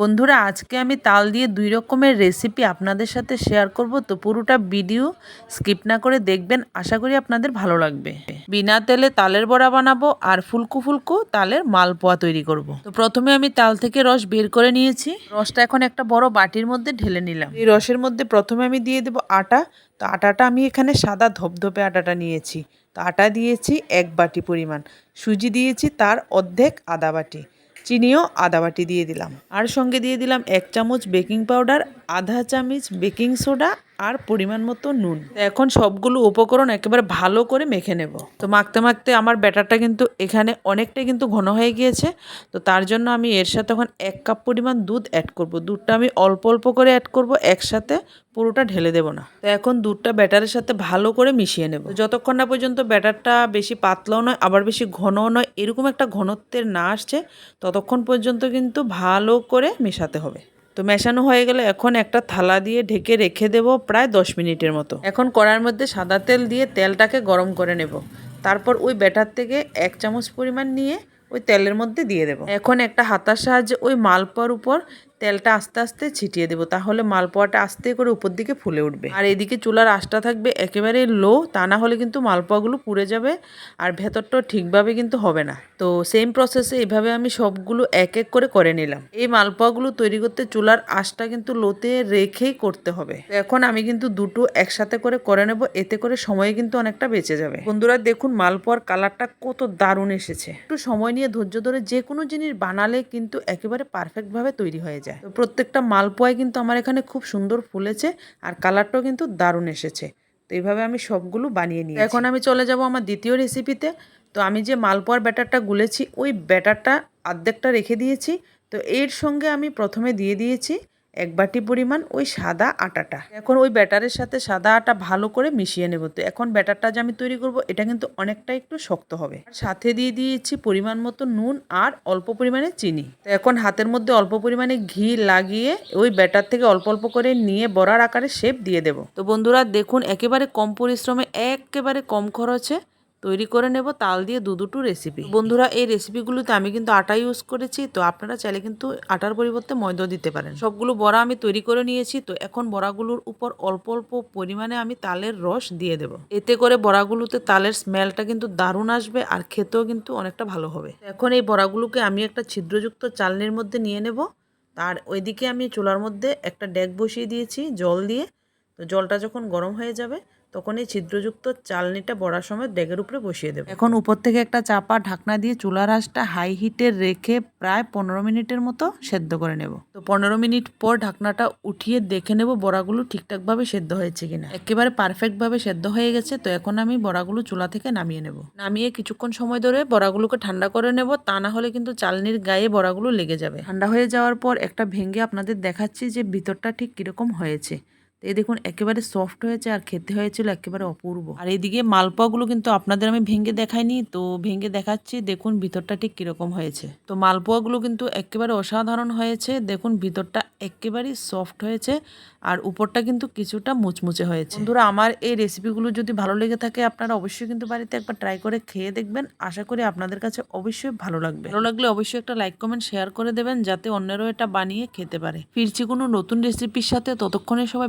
বন্ধুরা, আজকে আমি তাল দিয়ে দুই রকমের রেসিপি আপনাদের সাথে শেয়ার করব। তো পুরোটা ভিডিও স্কিপ না করে দেখবেন, আশা করি আপনাদের ভালো লাগবে। বিনা তেলে তালের বড়া বানাবো আর ফুলকু ফুলকু তালের মালপোয়া তৈরি করব। তো প্রথমে আমি তাল থেকে রস বের করে নিয়েছি। রসটা এখন একটা বড় বাটির মধ্যে ঢেলে নিলাম। এই রসের মধ্যে প্রথমে আমি দিয়ে দেবো আটা। তো আটাটা আমি এখানে সাদা ধপধপে আটাটা নিয়েছি। তো আটা দিয়েছি এক বাটি পরিমাণ। সুজি দিয়েছি তার অর্ধেক আদা বাটি। চিনিও আদা বাটি দিয়ে দিলাম। আর সঙ্গে দিয়ে দিলাম এক চামচ বেকিং পাউডার আধা চামচ বেকিং সোডা আর পরিমাণ মতো নুন। এখন সবগুলো উপকরণ একেবারে ভালো করে মেখে নেব। তো মাখতে মাখতে আমার ব্যাটারটা কিন্তু এখানে অনেকটাই কিন্তু ঘন হয়ে গিয়েছে। তো তার জন্য আমি এর সাথে এখন এক কাপ পরিমাণ দুধ অ্যাড করব। দুধটা আমি অল্প অল্প করে অ্যাড করব, একসাথে পুরোটা ঢেলে দেবো না। তো এখন দুধটা ব্যাটারের সাথে ভালো করে মিশিয়ে নেব। যতক্ষণ না পর্যন্ত ব্যাটারটা বেশি পাতলাও নয়, আবার বেশি ঘনও নয়, এরকম একটা ঘনত্বের না আসছে, ততক্ষণ পর্যন্ত কিন্তু ভালো করে মেশাতে হবে। তো মেশানো হয়ে গেলে এখন একটা থালা দিয়ে ঢেকে রেখে দেব প্রায় দশ মিনিটের মতো। এখন কড়ার মধ্যে সাদা তেল দিয়ে তেলটাকে গরম করে নেব। তারপর ওই ব্যাটার থেকে এক চামচ পরিমাণ নিয়ে ওই তেলের মধ্যে দিয়ে দেব। এখন একটা হাতার সাহায্যে ওই মালপোয়ার উপর তেলটা আস্তে আস্তে ছিটিয়ে দেবো, তাহলে মালপোয়াটা আস্তে করে উপর দিকে ফুলে উঠবে। আর এদিকে চুলার আশটা থাকবে একেবারে লো তা না হলে কিন্তু মালপোয়াগুলো পুড়ে যাবে আর ভেতরটাও ঠিকভাবে কিন্তু হবে না। তো সেম প্রসেসে এইভাবে আমি সবগুলো এক এক করে করে নিলাম। এই মালপোয়াগুলো তৈরি করতে চুলার আশটা কিন্তু লোতে রেখেই করতে হবে। এখন আমি কিন্তু দুটো একসাথে করে করে নেব, এতে করে সময় কিন্তু অনেকটা বেঁচে যাবে। বন্ধুরা, দেখুন মালপোয়ার কালারটা কত দারুণ এসেছে। একটু সময় নিয়ে ধৈর্য ধরে যে কোনো জিনিস বানালে কিন্তু একেবারে পারফেক্টভাবে তৈরি হয়ে যায়। তো প্রত্যেকটা মালপোয়াই কিন্তু আমার এখানে খুব সুন্দর ফুলেছে আর কালারটাও কিন্তু দারুণ এসেছে। তো এইভাবে আমি সবগুলো বানিয়ে নিই এখন আমি চলে যাব আমার দ্বিতীয় রেসিপিতে তো আমি যে মালপোয়ার ব্যাটারটা গুলেছি ওই ব্যাটারটা অর্ধেকটা রেখে দিয়েছি। তো এর সঙ্গে আমি প্রথমে দিয়ে দিয়েছি এক বাটি পরিমাণ ওই সাদা আটাটা। এখন ওই ব্যাটারের সাথে সাদা আটা ভালো করে মিশিয়ে নেব। তো এখন ব্যাটারটা যে আমি তৈরি করব, এটা কিন্তু অনেকটা একটু শক্ত হবে। সাথে দিয়ে দিয়েছি পরিমাণ মতো নুন আর অল্প পরিমাণে চিনি। তো এখন হাতের মধ্যে অল্প পরিমাণে ঘি লাগিয়ে ওই ব্যাটার থেকে অল্প অল্প করে নিয়ে বড়ার আকারে শেপ দিয়ে দেব। তো বন্ধুরা, দেখুন, একেবারে কম পরিশ্রমে, একেবারে কম খরচে তৈরি করে নেব তাল দিয়ে দু দুটো রেসিপি বন্ধুরা, এই রেসিপিগুলোতে আমি কিন্তু আটা ইউজ করেছি, তো আপনারা চাইলে কিন্তু আটার পরিবর্তে ময়দা দিতে পারেন। সবগুলো বড়া আমি তৈরি করে নিয়েছি, তো এখন বড়াগুলোর উপর অল্প অল্প পরিমাণে আমি তালের রস দিয়ে দেব। এতে করে বড়াগুলোতে তালের স্মেলটা কিন্তু দারুণ আসবে আর খেতেও কিন্তু অনেকটা ভালো হবে। এখন এই বড়াগুলোকে আমি একটা ছিদ্রযুক্ত চালনির মধ্যে নিয়ে নেব। তার ওইদিকে আমি চুলার মধ্যে একটা ডেক বসিয়ে দিয়েছি জল দিয়ে। তো জলটা যখন গরম হয়ে যাবে তখন এই ছিদ্রযুক্ত চালনিটা বড়ার সময় ডেগের উপরে বসিয়ে দেবো। এখন উপর থেকে একটা চাপা ঢাকনা দিয়ে চুলার আঁচটা হাই হিটে রেখে প্রায় পনেরো মিনিটের মতো সেদ্ধ করে নেব। তো পনেরো মিনিট পর ঢাকনাটা উঠিয়ে দেখে নেব বড়াগুলো ঠিকঠাকভাবে সেদ্ধ হয়েছে কিনা। একেবারে পারফেক্টভাবে সেদ্ধ হয়ে গেছে তো এখন আমি বড়াগুলো চুলা থেকে নামিয়ে নেব। নামিয়ে কিছুক্ষণ সময় ধরে বড়াগুলোকে ঠান্ডা করে নেব তা না হলে কিন্তু চালনির গায়ে বড়াগুলো লেগে যাবে। ঠান্ডা হয়ে যাওয়ার পর একটা ভেঙে আপনাদের দেখাচ্ছি যে ভিতরটা ঠিক কীরকম হয়েছে। তো এই দেখুন, একেবারে সফট হয়েছে আর খেতে হয়েছিল একেবারে অপূর্ব। আর এইদিকে মালপোয়াগুলো কিন্তু আপনাদের আমি ভেঙে দেখাইনি, তো ভেঙে দেখাচ্ছি, দেখুন ভিতরটা ঠিক কীরকম হয়েছে। তো মালপোয়াগুলো কিন্তু একেবারে অসাধারণ হয়েছে, দেখুন ভিতরটা একেবারেই সফট হয়েছে আর উপরটা কিন্তু কিছুটা মুচমুচে হয়েছে। বন্ধুরা, আমার এই রেসিপিগুলো যদি ভালো লেগে থাকে, আপনারা অবশ্যই কিন্তু বাড়িতে একবার ট্রাই করে খেয়ে দেখবেন, আশা করি আপনাদের কাছে অবশ্যই ভালো লাগবে। ভালো লাগলে অবশ্যই একটা লাইক কমেন্ট শেয়ার করে দেবেন, যাতে অন্যেরও এটা বানিয়ে খেতে পারে। ফিরছি কোনো নতুন রেসিপির সাথে, ততক্ষণে সবাই